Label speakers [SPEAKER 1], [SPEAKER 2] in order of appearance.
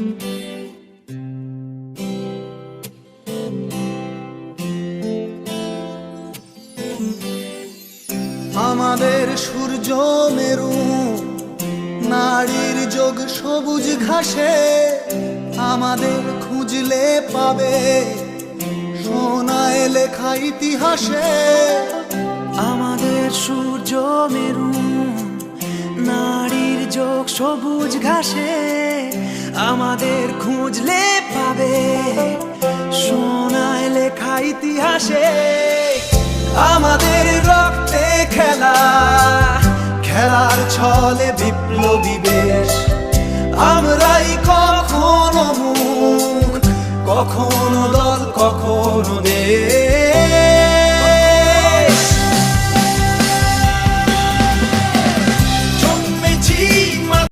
[SPEAKER 1] আমাদের সূর্য মেরু, নারীর যোগ সবুজ ঘাসে, আমাদের খুঁজলে পাবে সোনায় লেখা ইতিহাসে। আমাদের সূর্য মেরু, নারীর যোগ সবুজ ঘাসে
[SPEAKER 2] আমাদের খুঁজলে পাবে। সোনায় লেখা ইতিহাসে আমাদের
[SPEAKER 1] রক্তে খেলা। খেলার ছলে বিপ্লবী বেশ।
[SPEAKER 2] আমরাই
[SPEAKER 1] কখনো মুখ, কখনো দল, কখনো
[SPEAKER 2] দেশ।